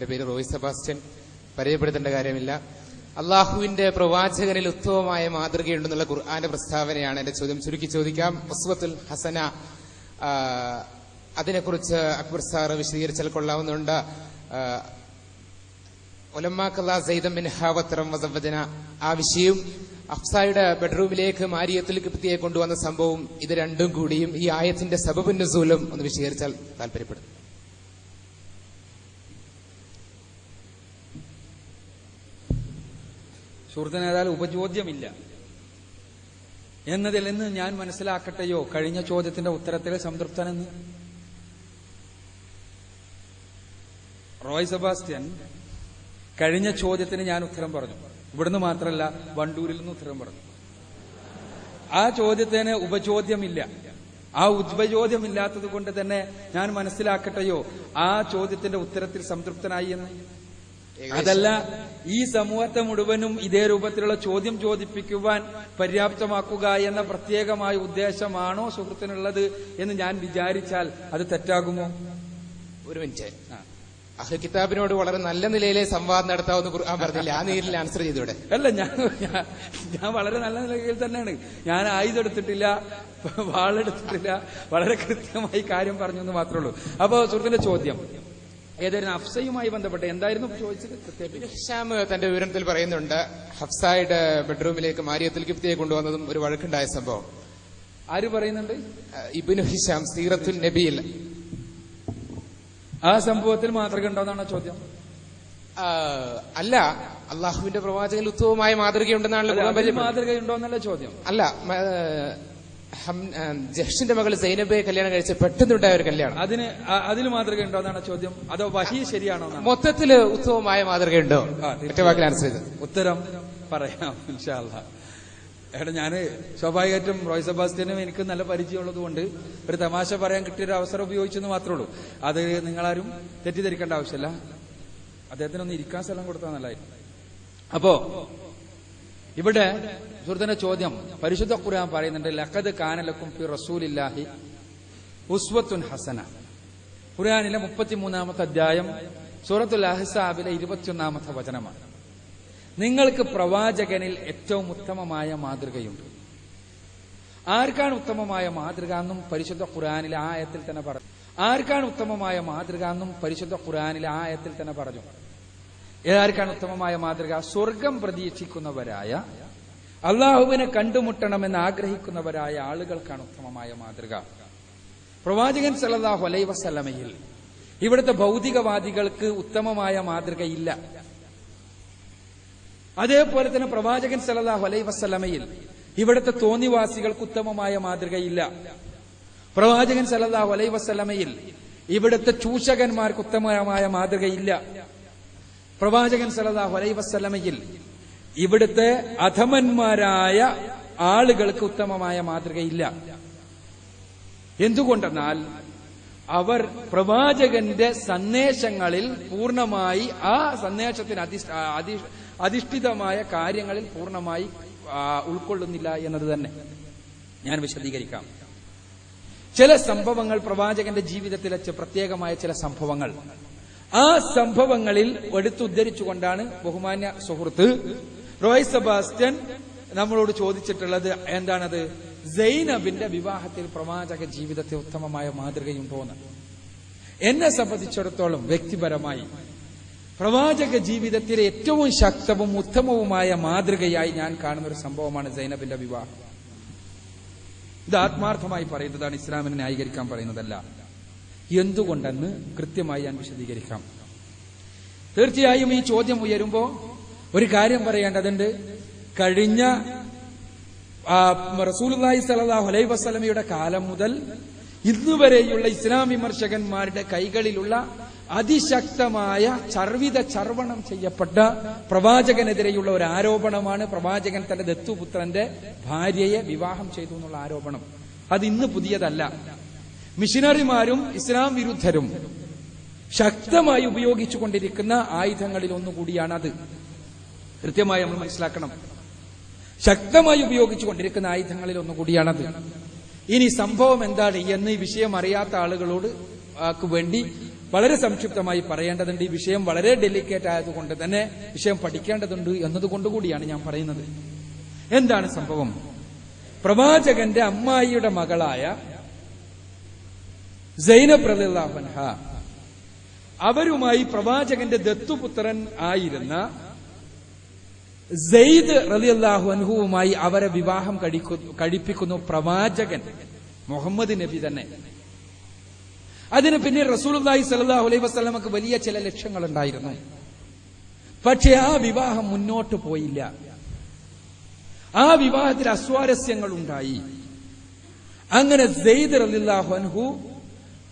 എന്റെ പേര് റോയ് സെബാസ്റ്റ്യൻ. പരിചയപ്പെടുത്തേണ്ട കാര്യമില്ല. അള്ളാഹുവിന്റെ പ്രവാചകനിൽ ഉത്തമമായ മാതൃകയുണ്ടെന്നുള്ള ഖുർആാന്റെ പ്രസ്താവനയാണ് എന്റെ ചോദ്യം. ചുരുക്കി ചോദിക്കാം. ഉസ്വത്തുൽ ഹസന അതിനെക്കുറിച്ച് അക്ബർ സാർ വിശദീകരിച്ചാൽ കൊള്ളാവുന്നുണ്ട്. ഒലമ്മാക്കല്ലാ സൈദം ആ വിഷയവും അഫ്സായുടെ ബെഡ്റൂമിലേക്ക് മാരിയത്തിൽ കൃപ്തിയെ കൊണ്ടുവന്ന സംഭവം ഇത് രണ്ടും കൂടിയും ഈ ആയത്തിന്റെ സബബുന്നസൂലും ഒന്ന് വിശദീകരിച്ചാൽ താല്പര്യപ്പെടുന്നു സുഹൃത്തിന് ഉപചോദ്യമില്ല. എന്നതിൽ നിന്ന് ഞാൻ മനസ്സിലാക്കട്ടെയോ? കഴിഞ്ഞ ചോദ്യത്തിന്റെ ഉത്തരത്തിൽ സംതൃപ്തനെന്ന്. റോയ് സെബാസ്റ്റ്യൻ കഴിഞ്ഞ ചോദ്യത്തിന് ഞാൻ ഉത്തരം പറഞ്ഞു. ഇവിടുന്ന് മാത്രമല്ല വണ്ടൂരിൽ നിന്ന് ഉത്തരം പറഞ്ഞു. ആ ചോദ്യത്തിന് ഉപചോദ്യമില്ല. ആ ഉപചോദ്യമില്ലാത്തത് കൊണ്ട് തന്നെ ഞാൻ മനസ്സിലാക്കട്ടെയോ? ആ ചോദ്യത്തിന്റെ ഉത്തരത്തിൽ സംതൃപ്തനായി എന്ന്. അതല്ല ഈ സമൂഹത്തെ മുഴുവനും ഇതേ രൂപത്തിലുള്ള ചോദ്യം ചോദിപ്പിക്കുവാൻ പര്യാപ്തമാക്കുക എന്ന പ്രത്യേകമായ ഉദ്ദേശമാണോ സുഹൃത്തിനുള്ളത് എന്ന് ഞാൻ വിചാരിച്ചാൽ അത് തെറ്റാകുമോ? ഒരു മിനിറ്റ്. അഹ് കിതാബിനോട് വളരെ നല്ല നിലയിലെ സംവാദം നടത്താവുന്ന ഖുർആൻ പറഞ്ഞില്ല? ആ നേരിൽ ആൻസർ ചെയ്തൂടെ. അല്ല ഞാൻ ഞാൻ- ഞാൻ വളരെ നല്ല നിലയിൽ തന്നെയാണ്. ഞാൻ ആയുധം എടുത്തിട്ടില്ല വാളെടുത്തിട്ടില്ല വളരെ കൃത്യമായി കാര്യം പറഞ്ഞു എന്ന് മാത്രമേ ഉള്ളൂ. അപ്പോ സുഹൃത്തിന്റെ ചോദ്യം. ഏതായിരുന്നു അഫ്സയുമായി ബന്ധപ്പെട്ട് എന്തായിരുന്നു ചോദിച്ചത്? ഹിഷാം തന്റെ വിവരത്തിൽ പറയുന്നുണ്ട് ഹഫ്സയുടെ ബെഡ്റൂമിലേക്ക് മാരിയത്തിൽ ഗിഫ്തിയെ കൊണ്ടുവന്നതും ഒരു വഴക്കുണ്ടായ സംഭവം. ആര് പറയുന്നുണ്ട്? ഇബിനു ഹിഷാം സീറത്തുൽ നബിയിൽ. ആ സംഭവത്തിൽ മാതൃക ഉണ്ടോന്നാണ് ചോദ്യം. അല്ല അള്ളാഹുവിന്റെ പ്രവാചകൻ ഉത്തമമായ മാതൃകയുണ്ടെന്നാണ് മാതൃകയുണ്ടോ. മാതൃകയുണ്ടോന്നല്ല ചോദ്യം. അല്ല ജഹ്ഷിന്റെ മകൾ സൈനബയെ കല്യാണം കഴിച്ച് പെട്ടെന്നുണ്ടായ ഒരു കല്യാണം. അതിന് അതിൽ മാതൃക ഉണ്ടോന്നാണ് ചോദ്യം. അതോ വഹി ശരിയാണോ എന്നാണ്? മൊത്തത്തിൽ ഉത്സവമായ മാതൃക ഉണ്ടോ തീർച്ചയായും. ഒറ്റ വാക്കിൽ ആൻസർ ചെയ്ത്? ഉത്തരം പറയാം ഇൻഷാല്ല എടാ ഞാൻ സ്വാഭാവികമായിട്ടും റോയ് സെബാസ്റ്റ്യനും എനിക്ക് നല്ല പരിചയമുള്ളത് കൊണ്ട് ഒരു തമാശ പറയാൻ കിട്ടിയൊരു അവസരം ഉപയോഗിച്ചെന്ന് മാത്രമേ ഉള്ളൂ. അത് നിങ്ങളാരും തെറ്റിദ്ധരിക്കേണ്ട ആവശ്യമില്ല. അദ്ദേഹത്തിനൊന്ന് ഇരിക്കാൻ സ്ഥലം കൊടുത്താൽ നല്ലതായിരുന്നു അപ്പോ ഇവിടെ സുഹൃത്തിന്റെ ചോദ്യം പരിശുദ്ധ ഖുർആൻ പറയുന്നുണ്ട് ലഖദ് കാനലക്കും ഫി റസൂലില്ലാഹി ഉസ്വത്തുൻ ഹസന. ഖുർആനിലെ മുപ്പത്തിമൂന്നാമത്തെ അധ്യായം സൂറത്തുൽ അഹ്സാബിലെ ഇരുപത്തിയൊന്നാമത്തെ വചനമാണ്. നിങ്ങൾക്ക് പ്രവാചകനിൽ ഏറ്റവും ഉത്തമമായ മാതൃകയുണ്ട്. ആർക്കാണ് ഉത്തമമായ മാതൃക എന്നും പരിശുദ്ധ ഖുർആനിലെ ആയത്തിൽ തന്നെ പറഞ്ഞു. ആർക്കാണ് ഉത്തമമായ മാതൃക എന്നും പരിശുദ്ധ ഖുർആനിലെ ആയത്തിൽ തന്നെ പറഞ്ഞു. ആർക്കാണ് ഉത്തമമായ മാതൃക? സ്വർഗം പ്രതീക്ഷിക്കുന്നവരായ അള്ളാഹുവിനെ കണ്ടുമുട്ടണമെന്ന് ആഗ്രഹിക്കുന്നവരായ ആളുകൾക്കാണ് ഉത്തമമായ മാതൃക. പ്രവാചകൻ സല്ലല്ലാഹു അലൈഹി വസല്ലമയിൽ ഇവിടുത്തെ ഭൗതികവാദികൾക്ക് ഉത്തമമായ മാതൃകയില്ല അതേപോലെ തന്നെ പ്രവാചകൻ സല്ലല്ലാഹു അലൈഹി വസല്ലമയിൽ ഇവിടുത്തെ തോന്നിവാസികൾക്ക് ഉത്തമമായ മാതൃകയില്ല പ്രവാചകൻ സല്ലല്ലാഹു അലൈഹി വസല്ലമയിൽ ഇവിടുത്തെ ചൂഷകന്മാർക്ക് ഉത്തമമായ മാതൃകയില്ല പ്രവാചകൻ സല്ലല്ലാഹു അലൈഹി വസ്സലമയിൽ ഇവിടുത്തെ അധമന്മാരായ ആളുകൾക്ക് ഉത്തമമായ മാതൃകയില്ല. എന്തുകൊണ്ടെന്നാൽ അവർ പ്രവാചകന്റെ സന്ദേശങ്ങളിൽ പൂർണമായി ആ സന്ദേശത്തിന് അധിഷ്- അധിഷ്ഠിതമായ കാര്യങ്ങളിൽ പൂർണമായി ഉൾക്കൊള്ളുന്നില്ല എന്നത് തന്നെ. ഞാൻ വിശദീകരിക്കാം. ചില സംഭവങ്ങൾ പ്രവാചകന്റെ ജീവിതത്തിലെ പ്രത്യേകമായ ചില സംഭവങ്ങൾ. ആ സംഭവങ്ങളിൽ എടുത്തുദ്ധരിച്ചുകൊണ്ടാണ് ബഹുമാന്യ സുഹൃത്ത് റോയ് സെബാസ്റ്റ്യൻ നമ്മളോട് ചോദിച്ചിട്ടുള്ളത് എന്താണത്? സൈനബിന്റെ വിവാഹത്തിൽ പ്രവാചക ജീവിതത്തെ ഉത്തമമായ മാതൃകയുണ്ടോ എന്ന് എന്നെ സംബന്ധിച്ചിടത്തോളം വ്യക്തിപരമായി പ്രവാചക ജീവിതത്തിലെ ഏറ്റവും ശക്തവും ഉത്തമവുമായ മാതൃകയായി ഞാൻ കാണുന്ന ഒരു സംഭവമാണ് സൈനബിന്റെ വിവാഹം. ഇത് ആത്മാർത്ഥമായി പറയുന്നതാണ് ഇസ്ലാമിനെ ന്യായീകരിക്കാൻ പറയുന്നതല്ല. എന്തുകൊണ്ടെന്ന് കൃത്യമായി ഞാൻ വിശദീകരിക്കാം. തീർച്ചയായും ഈ ചോദ്യം ഉയരുമ്പോ ഒരു കാര്യം പറയേണ്ടതുണ്ട്. കഴിഞ്ഞ റസൂലി സ്വല്ലല്ലാഹു അലൈഹി വസല്ലമയുടെ കാലം മുതൽ ഇന്നുവരെയുള്ള ഇസ്ലാം വിമർശകന്മാരുടെ കൈകളിലുള്ള അതിശക്തമായ ചർവിത ചർവണം ചെയ്യപ്പെട്ട പ്രവാചകനെതിരെയുള്ള ഒരു ആരോപണമാണ് പ്രവാചകൻ തന്റെ ദത്തുപുത്രന്റെ ഭാര്യയെ വിവാഹം ചെയ്തു എന്നുള്ള ആരോപണം. അത് ഇന്ന് പുതിയതല്ല. മിഷനറിമാരും ഇസ്ലാം വിരുദ്ധരും ശക്തമായി ഉപയോഗിച്ചുകൊണ്ടിരിക്കുന്ന ആയുധങ്ങളിൽ ഒന്നുകൂടിയാണ് അത്. കൃത്യമായി നമ്മൾ മനസ്സിലാക്കണം. ശക്തമായി ഉപയോഗിച്ചുകൊണ്ടിരിക്കുന്ന ആയുധങ്ങളിൽ ഒന്നുകൂടിയാണത് ഇനി സംഭവം എന്താണ് എന്ന് ഈ വിഷയം അറിയാത്ത ആളുകളോട് വേണ്ടി വളരെ സംക്ഷിപ്തമായി പറയേണ്ടതുണ്ട്. ഈ വിഷയം വളരെ ഡെലിക്കേറ്റ് ആയതുകൊണ്ട് തന്നെ വിഷയം പഠിക്കേണ്ടതുണ്ട് എന്നതുകൊണ്ടുകൂടിയാണ് ഞാൻ പറയുന്നത്. എന്താണ് സംഭവം? പ്രവാചകന്റെ അമ്മായിയുടെ മകളായ അവരുമായി പ്രവാചകന്റെ ദത്തുപുത്രൻ ആയിരുന്ന സെയ്ദ് റളിയല്ലാഹു അൻഹുവുമായി അവരെ വിവാഹം കഴിപ്പിക്കുന്നു പ്രവാചകൻ മുഹമ്മദ് നബി തന്നെ. അതിന് പിന്നെ റസൂലുള്ളാഹി സ്വല്ലല്ലാഹു അലൈഹി വസ്ലമക്ക് വലിയ ചില ലക്ഷ്യങ്ങൾ ഉണ്ടായിരുന്നു പക്ഷെ ആ വിവാഹം മുന്നോട്ട് പോയില്ല. ആ വിവാഹത്തിൽ അസ്വാരസ്യങ്ങൾ ഉണ്ടായി അങ്ങനെ സെയ്ദ് റളിയല്ലാഹു അൻഹു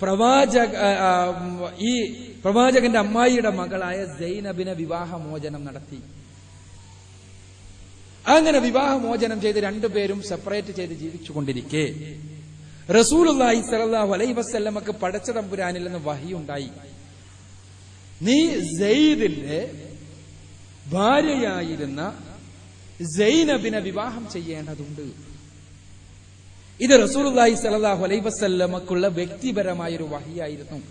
പ്രവാചക ഈ പ്രവാചകന്റെ അമ്മായിയുടെ മകളായ സൈനബിനെ വിവാഹമോചനം നടത്തി. അങ്ങനെ വിവാഹമോചനം ചെയ്ത് രണ്ടുപേരും സെപ്പറേറ്റ് ചെയ്ത് ജീവിച്ചുകൊണ്ടിരിക്കെ. റസൂലുള്ളാഹി സലാഹു അലൈഹി വസല്ലമക്ക് പടച്ച തമ്പുരാനിൽ നിന്ന് വഹിയുണ്ടായി നീ സെയ്ദിന്റെ ഭാര്യയായിരുന്ന സൈനബിനെ വിവാഹം ചെയ്യേണ്ടതുണ്ട്. ഇത് റസൂലുള്ളാഹി സ്വല്ലല്ലാഹു അലൈഹി വസല്ലമക്കുള്ള വ്യക്തിപരമായ ഒരു വഹിയായിരുന്നു.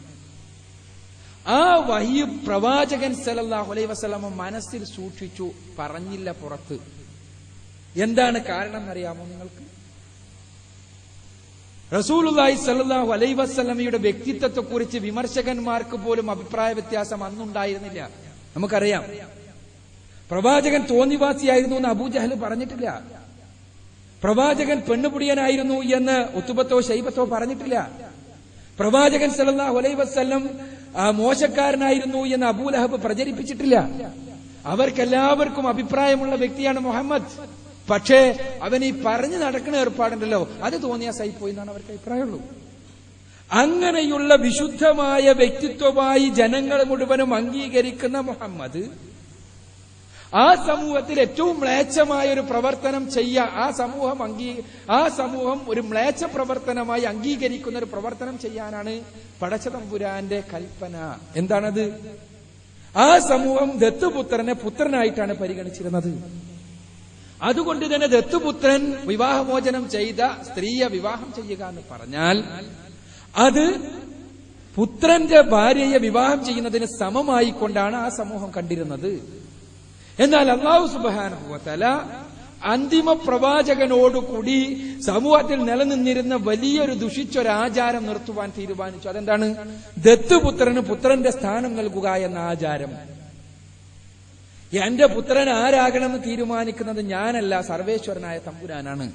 ആ വഹിയ പ്രവാചകൻ സലല്ലാഹു അലൈ വസ്ലമ മനസ്സിൽ സൂക്ഷിച്ചു പറഞ്ഞില്ല പുറത്ത്. എന്താണ് കാരണം എന്നറിയാമോ നിങ്ങൾക്ക്? റസൂലുള്ളാഹി അലൈ അലൈഹി വസല്ലമയുടെ വ്യക്തിത്വത്തെക്കുറിച്ച് വിമർശകന്മാർക്ക് പോലും അഭിപ്രായ വ്യത്യാസം അന്നുണ്ടായിരുന്നില്ല. നമുക്കറിയാം. പ്രവാചകൻ തോന്നിവാസിയായിരുന്നു എന്ന് അബൂജഹൽ പറഞ്ഞിട്ടില്ല. പ്രവാചകൻ പെണ്ണുപിടിയനായിരുന്നു എന്ന് ഉത്തുബത്തോ ശൈബത്തോ പറഞ്ഞിട്ടില്ല. പ്രവാചകൻ സല്ലല്ലാഹു അലൈഹി വസല്ലം മോശക്കാരനായിരുന്നു എന്ന് അബൂലഹബ് പ്രചരിപ്പിച്ചിട്ടില്ല. അവർക്കെല്ലാവർക്കും അഭിപ്രായമുള്ള വ്യക്തിയാണ് മുഹമ്മദ്. പക്ഷേ അവൻ ഈ പറഞ്ഞു നടക്കുന്ന ഏർപ്പാടുണ്ടല്ലോ അത് തോന്നിയ സൈപ്പോയി എന്നാണ് അവർക്ക് അഭിപ്രായമുള്ളൂ. അങ്ങനെയുള്ള വിശുദ്ധമായ വ്യക്തിത്വമായി ജനങ്ങൾ മുഴുവനും അംഗീകരിക്കുന്ന മുഹമ്മദ് ആ സമൂഹത്തിൽ ഏറ്റവും മ്ലേച്ഛമായ ഒരു പ്രവർത്തനം ചെയ്യുക ആ സമൂഹം അംഗീ ആ സമൂഹം ഒരു മ്ലേച്ഛ പ്രവർത്തനമായി അംഗീകരിക്കുന്ന ഒരു പ്രവർത്തനം ചെയ്യാനാണ് പടച്ചതമ്പുരാന്റെ കൽപ്പന. എന്താണത്? ആ സമൂഹം ദത്തുപുത്രനെ പുത്രനായിട്ടാണ് പരിഗണിച്ചിരുന്നത്. അതുകൊണ്ട് തന്നെ ദത്തുപുത്രൻ വിവാഹമോചനം ചെയ്ത സ്ത്രീയെ വിവാഹം ചെയ്യുക എന്ന് പറഞ്ഞാൽ അത് പുത്രന്റെ ഭാര്യയെ വിവാഹം ചെയ്യുന്നതിന് സമമായി കൊണ്ടാണ് ആ സമൂഹം കണ്ടിരുന്നത്. എന്നാൽ അള്ളാഹു സുബാനുഭവത്തല അന്തിമ പ്രവാചകനോടുകൂടി സമൂഹത്തിൽ നിലനിന്നിരുന്ന വലിയൊരു ദുഷിച്ചൊരാചാരം നിർത്തുവാൻ തീരുമാനിച്ചു. അതെന്താണ്? ദത്തുപുത്രന് പുത്രന്റെ സ്ഥാനം നൽകുക എന്ന ആചാരം. എന്റെ പുത്രൻ ആരാകണമെന്ന് തീരുമാനിക്കുന്നത് ഞാനല്ല സർവേശ്വരനായ തമ്പുരാനാണ്.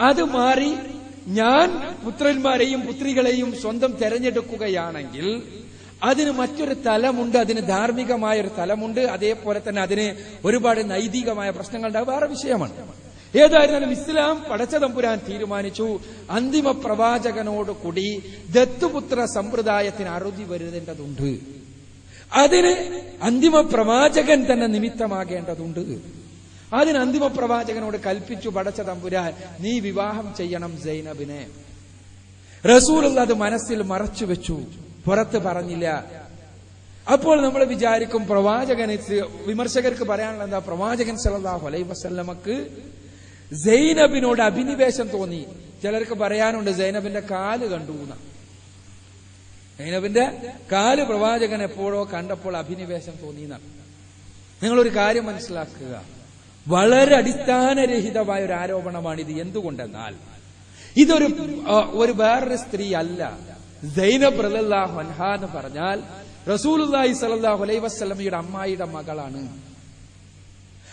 അത് മാറി ഞാൻ പുത്രന്മാരെയും പുത്രികളെയും സ്വന്തം തെരഞ്ഞെടുക്കുകയാണെങ്കിൽ അതിന് മറ്റൊരു തലമുണ്ട് അതിന് ധാർമ്മികമായ ഒരു തലമുണ്ട് അതേപോലെ തന്നെ അതിന് ഒരുപാട് നൈതികമായ പ്രശ്നങ്ങളുടെ വേറെ വിഷയമാണ്. ഏതായിരുന്നാലും ഇസ്ലാം പടച്ചതമ്പുരാൻ തീരുമാനിച്ചു. അന്തിമ പ്രവാചകനോട് കൂടി ദത്തുപുത്ര സമ്പ്രദായത്തിന് അറുതി വരുതേണ്ടതുണ്ട് അതിന് അന്തിമ പ്രവാചകൻ തന്നെ നിമിത്തമാകേണ്ടതുണ്ട്. അതിന് അന്തിമ പ്രവാചകനോട് കൽപ്പിച്ചു പടച്ച തമ്പുരാൻ നീ വിവാഹം ചെയ്യണം സൈനബിനെ. റസൂൽ അത് മനസ്സിൽ മറച്ചു വെച്ചു പുറത്ത് പറഞ്ഞില്ല. അപ്പോൾ നമ്മൾ വിചാരിക്കും പ്രവാചകന് വിമർശകർക്ക് പറയാനുള്ള എന്താ? പ്രവാചകൻ സല്ലല്ലാഹു അലൈ വസല്ലമക്ക് സൈനബിനോട് അഭിനിവേശം തോന്നി. ചിലർക്ക് പറയാനുണ്ട് സൈനബിന്റെ കാൽ കണ്ടു. സൈനബിന്റെ കാൽ പ്രവാചകൻ എപ്പോഴോ കണ്ടപ്പോൾ അഭിനിവേശം തോന്നിയെന്നാണ് നിങ്ങളൊരു കാര്യം മനസ്സിലാക്കുക. വളരെ അടിസ്ഥാനരഹിതമായ ഒരു ആരോപണമാണിത്. എന്തുകൊണ്ടെന്നാൽ ഇതൊരു ഒരു വേറൊരു സ്ത്രീ അല്ല. സൈനബ് അൻഹ എന്ന് പറഞ്ഞാൽ അലൈഹി വസല്ലമയുടെ അമ്മായിയുടെ മകളാണ്.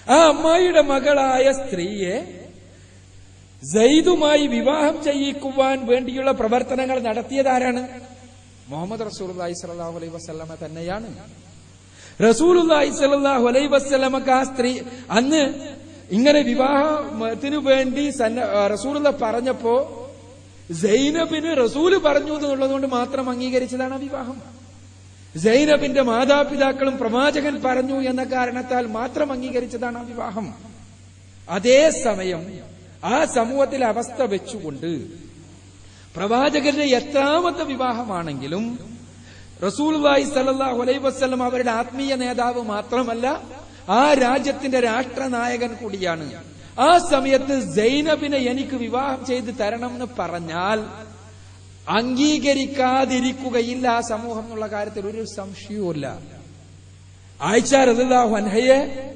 ആ അമ്മായിയുടെ മകളായ സ്ത്രീയെ സൈദുമായി വിവാഹം ചെയ്യിക്കുവാൻ വേണ്ടിയുള്ള പ്രവർത്തനങ്ങൾ നടത്തിയതാരാണ്? മുഹമ്മദ് റസൂലുള്ളാഹി സ്വല്ലല്ലാഹു അലൈഹി വസല്ലമ തന്നെയാണ്. റസൂലുള്ളാഹി സ്വല്ലല്ലാഹു അലൈഹി വസല്ലമക്ക് ആ സ്ത്രീ അന്ന് ഇങ്ങനെ വിവാഹത്തിനു വേണ്ടി റസൂൽ റസൂലുള്ള പറഞ്ഞപ്പോ സൈനബിന് റസൂൽ പറഞ്ഞു എന്നുള്ളത് കൊണ്ട് മാത്രം അംഗീകരിച്ചതാണ് വിവാഹം. സൈനബിന്റെ മാതാപിതാക്കളും പ്രവാചകൻ പറഞ്ഞു എന്ന കാരണത്താൽ മാത്രം അംഗീകരിച്ചതാണ് വിവാഹം. അതേസമയം ആ സമൂഹത്തിലെ അവസ്ഥ വെച്ചുകൊണ്ട് പ്രവാചകന്റെ എത്രാമത്തെ വിവാഹമാണെങ്കിലും റസൂൽവായി സല്ലല്ലാഹു അലൈഹി വസല്ലം അവരുടെ ആത്മീയ നേതാവ് മാത്രമല്ല ആ രാജ്യത്തിന്റെ രാഷ്ട്രനായകൻ കൂടിയാണ് ആ സമയത്ത് സൈനബിനെ എനിക്ക് വിവാഹം ചെയ്ത് തരണം എന്ന് പറഞ്ഞാൽ അംഗീകരിക്കാതിരിക്കുകയില്ല ആ സമൂഹം എന്നുള്ള കാര്യത്തിൽ ഒരു സംശയവുമില്ല. ആയിച്ചാർ റളിയല്ലാഹു അൻഹയെ